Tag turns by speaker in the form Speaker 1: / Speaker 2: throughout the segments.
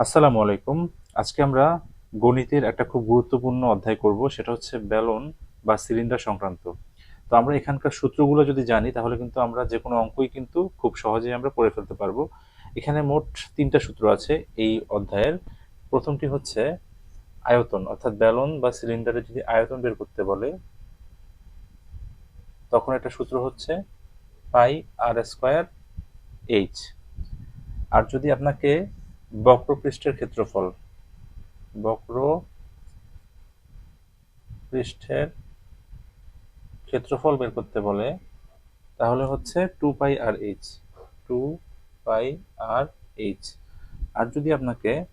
Speaker 1: আসসালামু আলাইকুম। আজকে আমরা গণিতের একটা খুব গুরুত্বপূর্ণ অধ্যায় করব, সেটা হচ্ছে ব্যালন বা সিলিন্ডার সংক্রান্ত। তো আমরা এখানকার সূত্রগুলো যদি জানি, তাহলে কিন্তু আমরা যে কোনো অঙ্কই কিন্তু খুব সহজেই আমরা পড়ে ফেলতে পারব। এখানে মোট তিনটা সূত্র আছে এই অধ্যায়ের। প্রথমটি হচ্ছে আয়তন, অর্থাৎ ব্যালন বা সিলিন্ডারে যদি আয়তন বের করতে বলে, তখন একটা সূত্র হচ্ছে পাই আর স্কোয়ার এইচ। আর যদি আপনাকে বক্রপৃষ্ঠের ক্ষেত্রফল। বক্র পৃষ্ঠের ক্ষেত্রফল বের করতে বলে, তাহলে হচ্ছে two pi r h, two pi r h. আর যদি আপনাকে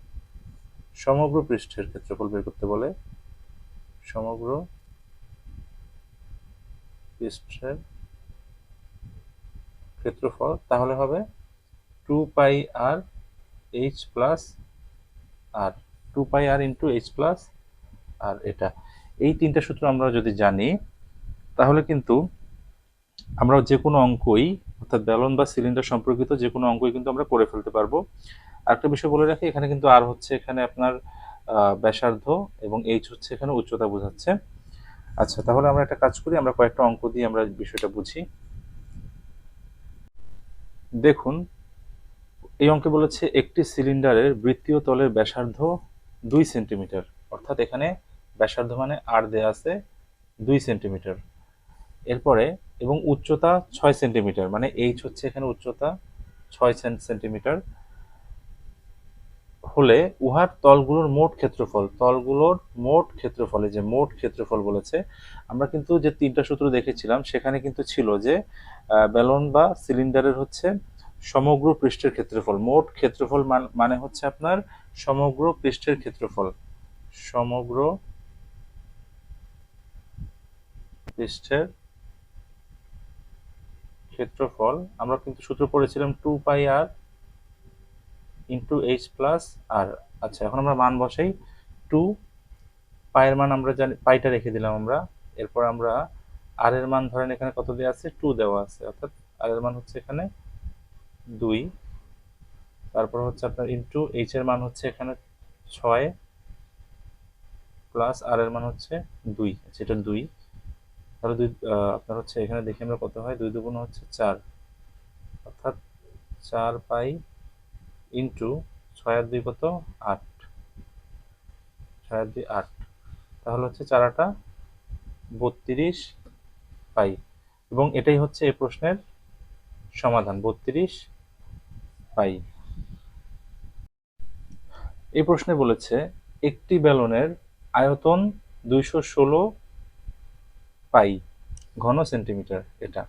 Speaker 1: সমগ্র পৃষ্ঠের ক্ষেত্রফল বের করতে বলে, সমগ্র পৃষ্ঠের ক্ষেত্রফল, তাহলে হবে two pi r h plus r two pi r into h plus r এটা। এই তিনটা সূত্র আমরা যদি জানি, তাহলে কিন্তু আমরা যে কোনো অঙ্কই, অর্থাৎ ব্যালন বা সিলিন্ডার সম্পর্কিত যে কোনো অঙ্কই কিন্তু আমরা করে ফেলতে পারব। আরেকটা বিষয় বলে রাখি, এখানে কিন্তু আর হচ্ছে এখানে আপনার ব্যাসার্ধ এবং এইচ হচ্ছে এখানে উচ্চতা বোঝাচ্ছে। আচ্ছা তাহলে আমরা একটা কাজ করি, আমরা কয়েকটা অঙ্ক দিয়ে আমরা বিষয়টা বুঝি। দেখুন এই অঙ্কে বলেছে একটি সিলিন্ডারের বৃত্তীয় তলের ব্যাসার্ধ দুই সেন্টিমিটার। অর্থাৎ এখানে ব্যাসার্ধ মানে আর দেয়া আছে দুই সেন্টিমিটার। এরপরে, এবং উচ্চতা ছয় সেন্টিমিটার মানে এইচ হচ্ছে এখানে উচ্চতা ছয় সেন্টিমিটার। হলে উহার তলগুলোর মোট ক্ষেত্রফল, তলগুলোর মোট ক্ষেত্রফলে, যে মোট ক্ষেত্রফল বলেছে, আমরা কিন্তু যে তিনটা সূত্র দেখেছিলাম, সেখানে কিন্তু ছিল যে ব্যালন বা সিলিন্ডারের হচ্ছে সমগ্র পৃষ্ঠের ক্ষেত্রফল। মোট ক্ষেত্রফল মান- হচ্ছে আপনার সমগ্র পৃষ্ঠের ক্ষেত্রফল। সমগ্র পৃষ্ঠের ক্ষেত্রফল, আমরা কিন্তু সূত্র পড়েছিলাম two pi r into h plus r আচ্ছা এখন আমরা মান বসাই। টু পায়ের মান আমরা জানি পাইটা রেখে দিলাম আমরা। এরপর আমরা আর এর মান ধরেন এখানে কত দেওয়া আছে? টু দেওয়া আছে। অর্থাৎ আর এর মান হচ্ছে এখানে দুই, তারপর হচ্ছে আপনার ইন্টু এইচ এর মান হচ্ছে এখানে ছয় প্লাস আর এর মান হচ্ছে দুই, সেটা দুই। তাহলে দুই আপনার হচ্ছে এখানে দেখি আমরা কত হয়? দুই দুগুণ হচ্ছে চার। অর্থাৎ চার পাই ইন্টু ছয় আর দুই কত? আট। ছয় আর দুই, আট। তাহলে হচ্ছে চার আটা বত্রিশ পাই। এবং এটাই হচ্ছে এই প্রশ্নের সমাধান, বত্রিশ পাই এই প্রশ্নে বলেছে, একটি ব্যালনের আয়তন দুইশো ষোলো পাই, ঘন সেন্টিমিটার এটা।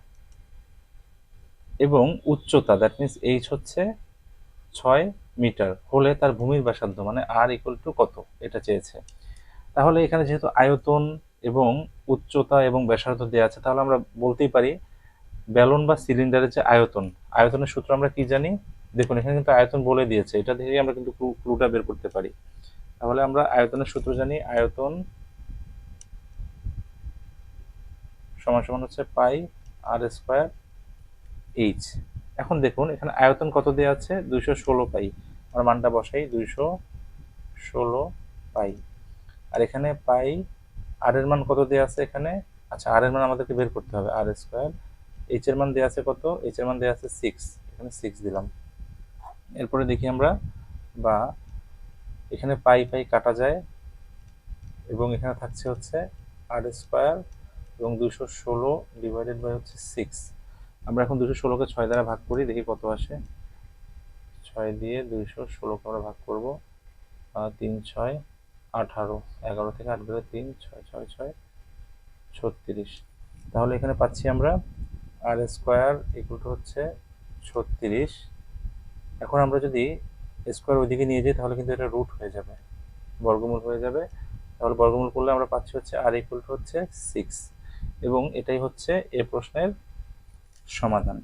Speaker 1: এবং উচ্চতা দ্যাট মিনস এইচ হচ্ছে ছয় মিটার, হলে তার ভূমির ব্যাসার্ধ মানে আর ইকুয়াল টু কত, এটা চেয়েছে। তাহলে এখানে যেহেতু আয়তন এবং উচ্চতা এবং ব্যাসার্ধ দেওয়া আছে, তাহলে আমরা বলতেই পারি ব্যালন বা সিলিন্ডারের যে আয়তন, আয়তনের সূত্র আমরা কি জানি? দেখুন, এখানে কিন্তু আয়তন বলে দিয়েছে। এটা থেকে আমরা কিন্তু ক্লুটা বের করতে পারি। তাহলে আমরা আয়তনের সূত্র জানি, আয়তন সমান সমান হচ্ছে পাই আর স্কোয়ার এইচ। এখন দেখুন, এখানে আয়তন কত দেওয়া আছে? দুইশো ষোলো পাই। আমরা মানটা বসাই, দুইশো ষোলো পাই। আর এখানে পাই, আর এর মান কত দেওয়া আছে এখানে? আচ্ছা আর এর মান আমাদেরকে বের করতে হবে, আর স্কোয়ার এইচ এর মান দেওয়া আছে কত? এইচ এর মান দেওয়া আছে সিক্স এখানে সিক্স দিলাম। এরপরে দেখি আমরা, বা এখানে পাই পাই কাটা যায়, এবং এখানে থাকছে হচ্ছে আর স্কোয়ার এবং দুশো ষোলো ডিভাইডেড বাই হচ্ছে সিক্স আমরা এখন দুশো ষোলোকে ছয় দ্বারা ভাগ করি, দেখি কত আসে। ছয় দিয়ে দুইশো ষোলোকে আমরা ভাগ করব তিন ছয় আঠারো। এগারো থেকে আট গেলে তিন, ছয় ছয় ছয়, ছত্রিশ। তাহলে এখানে পাচ্ছি আমরা আর স্কোয়ার ইকুয়াল টু হচ্ছে ছত্রিশ। এখন আমরা যদি স্কোয়ার ওইদিকে নিয়ে যাই, তাহলে কিন্তু এটা রুট হয়ে যাবে, বর্গমূল হয়ে যাবে। তাহলে বর্গমূল করলে আমরা পাচ্ছি হচ্ছে আর ইকুয়াল টু হচ্ছে সিক্স এবং এটাই হচ্ছে এ প্রশ্নের সমাধান।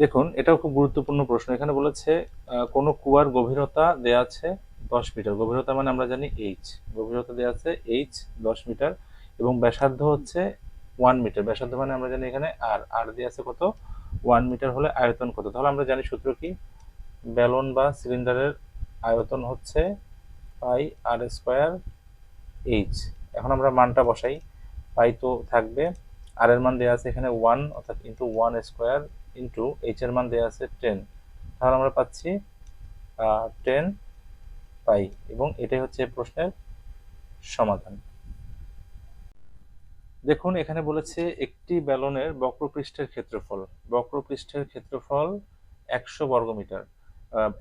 Speaker 1: দেখুন, এটাও খুব গুরুত্বপূর্ণ প্রশ্ন। এখানে বলেছে কোনো কুয়ার গভীরতা দেয়া আছে দশ মিটার। গভীরতা মানে আমরা জানি এইচ গভীরতা দেয়া আছে এইচ দশ মিটার। এবং ব্যাসার্ধ হচ্ছে ওয়ান মিটার ব্যাসার্ধ মানে আমরা জানি এখানে আর আর দেওয়া আছে কত? ওয়ান মিটার হলে আয়তন কত? তাহলে আমরা জানি সূত্র কি? ব্যালন বা সিলিন্ডারের আয়তন হচ্ছে পাই আর স্কোয়ার এইচ এখন আমরা মানটা বসাই। পাই তো থাকবে। আর এর মান দেওয়া আছে এখানে ওয়ান অর্থাৎ into one square into h এর মান দেওয়া আছে টেন তাহলে আমরা পাচ্ছি টেন পাই। এবং এটাই হচ্ছে প্রশ্নের সমাধান। দেখুন, এখানে বলেছে একটি ব্যালনের বক্রপৃষ্ঠের ক্ষেত্রফল। বক্রপৃষ্ঠের ক্ষেত্রফল একশো বর্গমিটার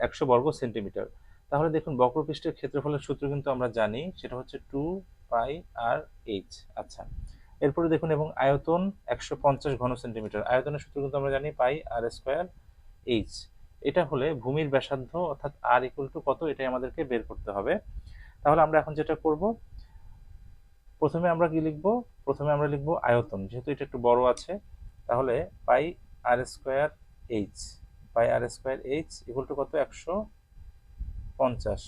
Speaker 1: একশো বর্গ সেন্টিমিটার। তাহলে দেখুন, বক্রপৃষ্ঠের ক্ষেত্রফলের সূত্র কিন্তু আমরা জানি, সেটা হচ্ছে টু পাই আর এইচ। আচ্ছা এরপরে দেখুন, এবং আয়তন একশো পঞ্চাশ ঘন সেন্টিমিটার। আয়তনের সূত্র কিন্তু আমরা জানি পাই আর স্কোয়ার এইচ। এটা হলে ভূমির ব্যাসার্ধ অর্থাৎ আর ইকুয়াল টু কত, এটাই আমাদেরকে বের করতে হবে। তাহলে আমরা এখন যেটা করব প্রথমে আমরা কি লিখব? প্রথমে আমরা লিখব আয়তন। যেহেতু এটা একটু বড় আছে, তাহলে pi r square h. Pi r square h equal to কত? একশো পঞ্চাশ।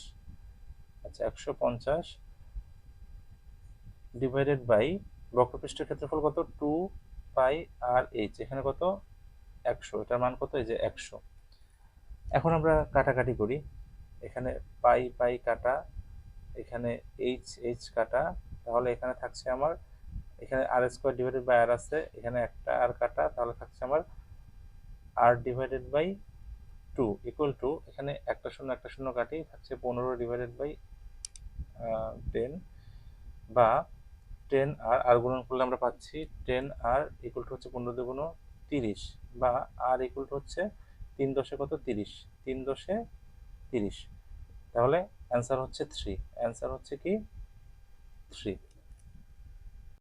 Speaker 1: আচ্ছা একশো পঞ্চাশ ডিভাইডেড বাই বক্রপৃষ্ঠের ক্ষেত্রফল কত? Two pi r h. এখানে কত? একশো। এটার মান কত? এই যে একশো। এখন আমরা কাটাকাটি করি। এখানে পাই পাই কাটা। এখানে এইচ এইচ কাটা। তাহলে এখানে থাকছে আমার, এখানে r square divided by r আছে, এখানে একটা আর কাটা, তাহলে থাকছে আমার r divided by two equal to এখানে একটা শূন্য একটা শূন্য কাটি, থাকছে পনেরো ডিভাইডেড বাই টেন বা টেন আর আর গুণন করলে আমরা পাচ্ছি টেন আর ইকুয়াল টু হচ্ছে পনেরো দুগুণ তিরিশ, বা আর ইকুয়াল টু হচ্ছে তিন দশে কত তিরিশ, তিন দশে তিরিশ, তাহলে অ্যান্সার হচ্ছে থ্রি অ্যান্সার হচ্ছে কি? থ্রি